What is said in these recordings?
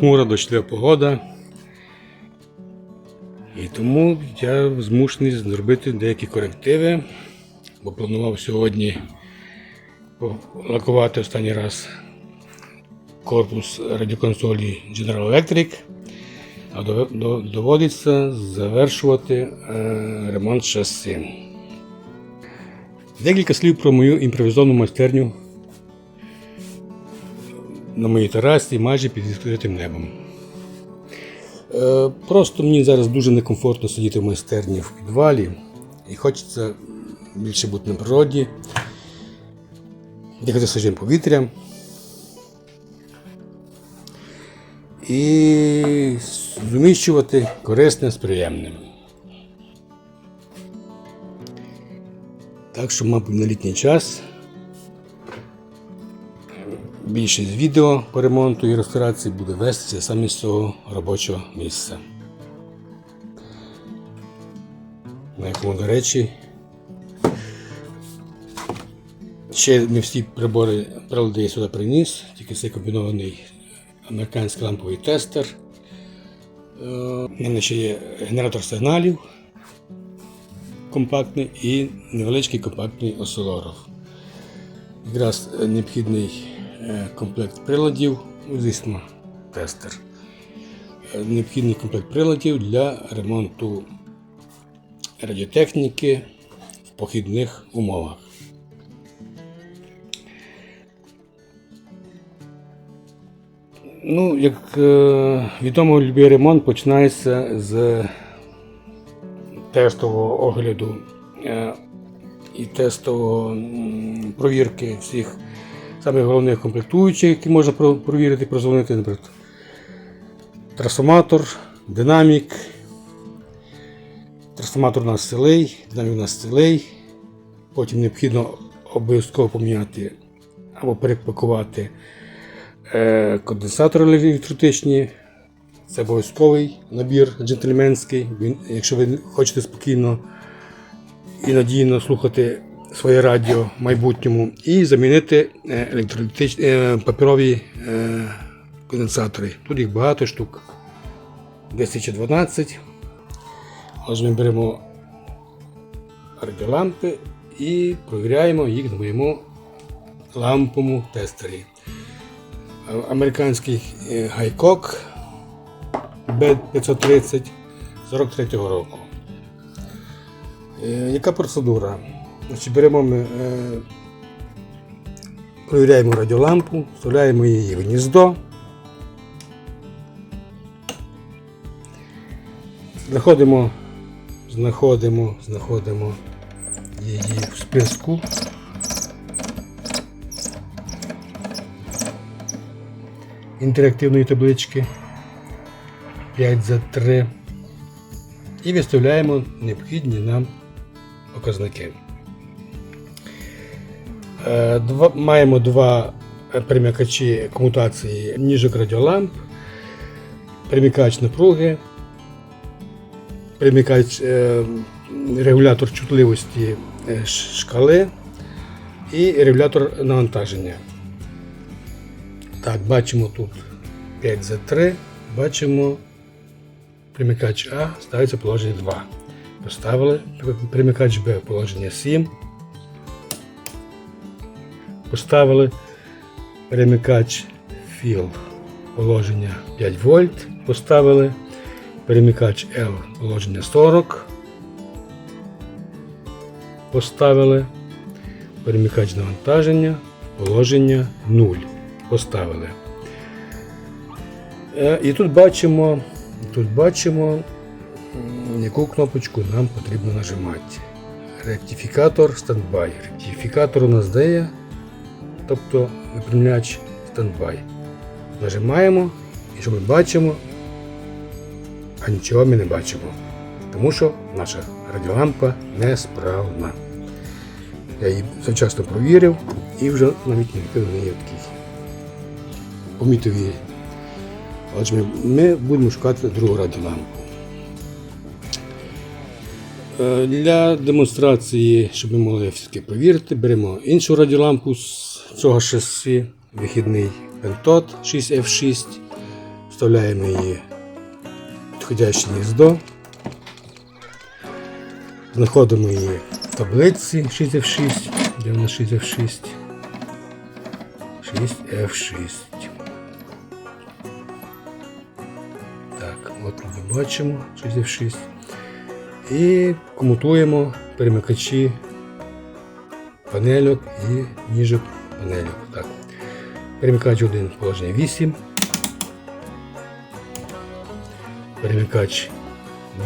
похмура, дочлива погода. І тому я змушений зробити деякі корективи, бо планував сьогодні лакувати останній раз корпус радіоконсолі General Electric, а до- до- доводиться завершувати е, ремонт шаси. Декілька слів про мою імпровізовану майстерню на моїй терасі майже під відкритим небом. Е, Просто мені зараз дуже некомфортно сидіти в майстерні в підвалі і хочеться більше бути на природі, дихати свіжим повітрям. І зуміщувати корисне з приємним. Так що, мабуть, на літній час більшість відео по ремонту і реставрації буде вестися саме з цього робочого місця. На якому, до речі, ще не всі прибори прилади я сюди приніс, тільки цей комбінований американський ламповий тестер. У мене ще є генератор сигналів компактний і невеличкий компактний осцилограф. Якраз необхідний комплект приладів, ну, звісно, тестер. Е, Необхідний комплект приладів для ремонту радіотехніки в похідних умовах. Ну, як е, відомо, будь-який ремонт починається з тестового огляду е, і тестового м, провірки всіх самих головних комплектуючих, які можна провірити, прозвонити, наприклад. Трансформатор, динамік. Трансформатор у нас цілий, динамік у нас цілий. Потім необхідно обов'язково поміняти або перепакувати е, конденсатори електротичні. Це обов'язковий набір джентльменський. Якщо ви хочете спокійно і надійно слухати своє радіо в майбутньому, і замінити е, електролітич... е, паперові е, конденсатори. Тут їх багато штук. 10 чи 12. Ось ми беремо радіолампи і провіряємо їх на моєму ламповому тестері. Американський гайкок B530 43-го року. Яка процедура? Значить, беремо ми, е, провіряємо радіолампу, вставляємо її в гніздо. Знаходимо, знаходимо, знаходимо її в списку. Інтерактивної таблички 5 за 3 і виставляємо необхідні нам показники. Е, Два, маємо два перемикачі комутації ніжок радіоламп, перемикач напруги, перемикач е, регулятор чутливості е, шкали і регулятор навантаження. Так, бачимо тут 5 за 3, бачимо Примикач А ставиться положення 2. Поставили примикач Б в положення 7. Поставили перемикач філ положення 5 вольт. Поставили перемикач L положення 40. Поставили перемикач навантаження положення 0. Поставили. Е, І тут бачимо, тут бачимо, яку кнопочку нам потрібно нажимати. Ректифікатор стендбай. Ректифікатор у нас дає, тобто випрямляч стендбай. Нажимаємо і що ми бачимо, а нічого ми не бачимо. Тому що наша радіолампа несправна. Я її завчасно провірив і вже навіть не відкрив неї такий. Помітив її Отже, ми, ми будемо шукати другу радіолампу. Е, Для демонстрації, щоб ми могли все-таки перевірити, беремо іншу радіолампу з цього шасі, вихідний Pentot 6F6. вставляємо її в підходяще гніздо. Знаходимо її в таблиці 6 F6, де вона 6 F6. 6 F6. Так, от ми бачимо 6 F6. І комутуємо перемикачі панельок і ніжок панельок. Так. Перемикач 1 положення 8. Перемикач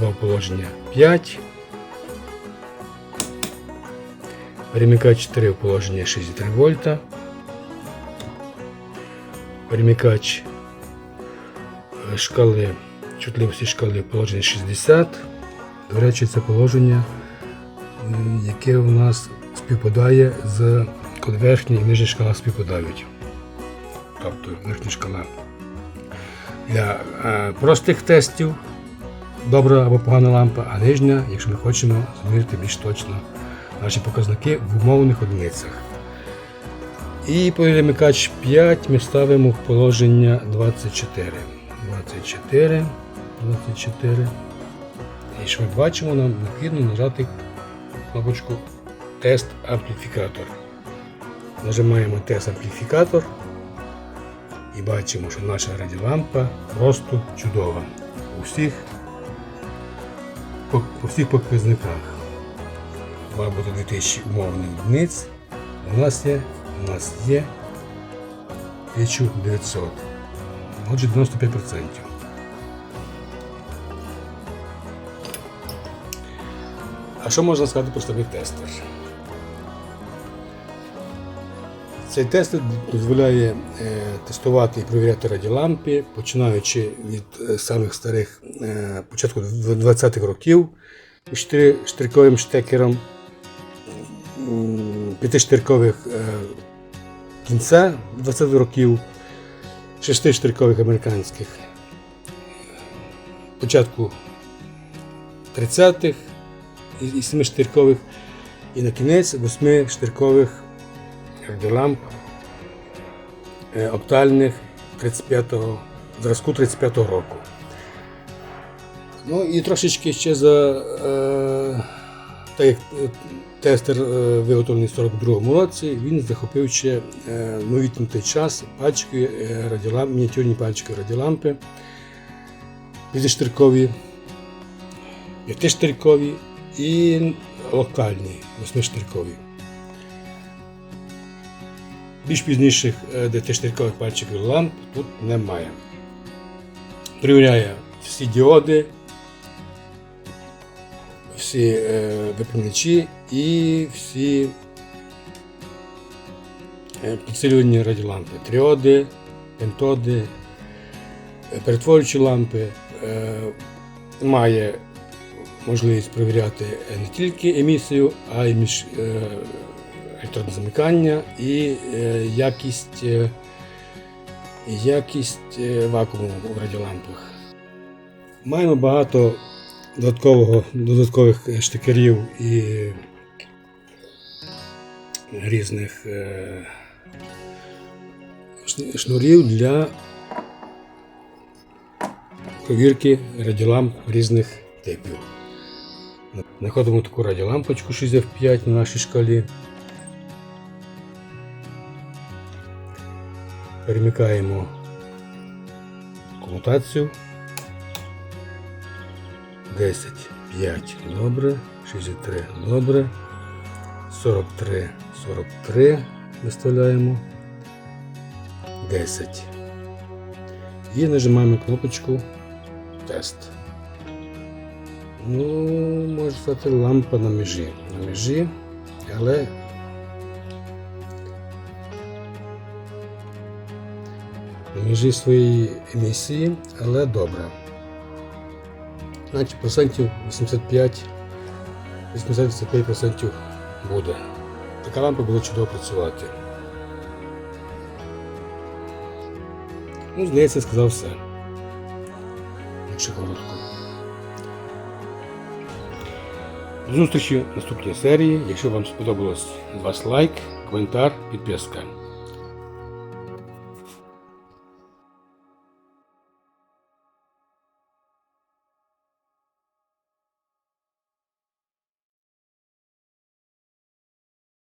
2 положення 5. Перемикач 4 в положення 6,3 вольта. Перемикач е, шкали чутливості шкали положення 60. До речі, це положення, яке у нас співпадає з коли верхня і нижня шкала співпадають. Тобто верхня шкала для е, простих тестів добра або погана лампа, а нижня, якщо ми хочемо змірити більш точно наші показники в умовних одиницях. І перемикач 5 ми ставимо в положення 24. 24, 24. І що ми бачимо, нам необхідно нажати кнопочку Тест ампліфікатор. Нажимаємо тест ампліфікатор і бачимо, що наша радіолампа просто чудова. У всіх, по, всіх показниках. Має бути 2000 умовних одиниць. У нас є, у нас є 1900. Отже, 95%. А що можна сказати про самий тестер? Цей тест дозволяє е, тестувати і перевіряти радіолампи, починаючи від е, самих старих е, початку 20-х років штирковим штекером, п'ятиштиркових кінця 20-х років, шестиштиркових американських, початку 30-х і 7-штиркових і на кінець 8-штиркових ламп оптальних 35-го, зразку 35-го року. Ну і трошечки ще за е, так як е, тестер е, виготовлений в 42-му році, він захопив ще е, новітній час пачки е, радіолампи мініатюрні пачки радіолампи, п'ятиштиркові, п'ятиштиркові і локальні, восьмиштиркові. Більш пізніших е, дев'ятиштиркових пальчиків ламп тут немає. Перевіряє всі діоди, всі е, і всі е, підсилювані радіолампи. Тріоди, пентоди, перетворюючі лампи. Має можливість перевіряти не тільки емісію, а й між е, електронне замикання і е, якість, е, якість е, вакууму у радіолампах. Маємо багато додаткового, додаткових штикерів і різних шнурів для провірки радіоламп різних типів. Знаходимо таку радіолампочку 6F5 на нашій шкалі. Перемикаємо комутацію. 10, 5, добре, 63, добре, 43, 43 виставляємо, 10. І нажимаємо кнопочку Тест. Ну, може стати лампа на межі. На межі, але межі своєї емісії, але добре. Значить, процентів 85, 85% буде. Така лампа буде чудово працювати. Ну, здається, сказав все. Якщо коротко. До зустрічі в наступній серії. Якщо вам сподобалось, з вас лайк, коментар, підписка.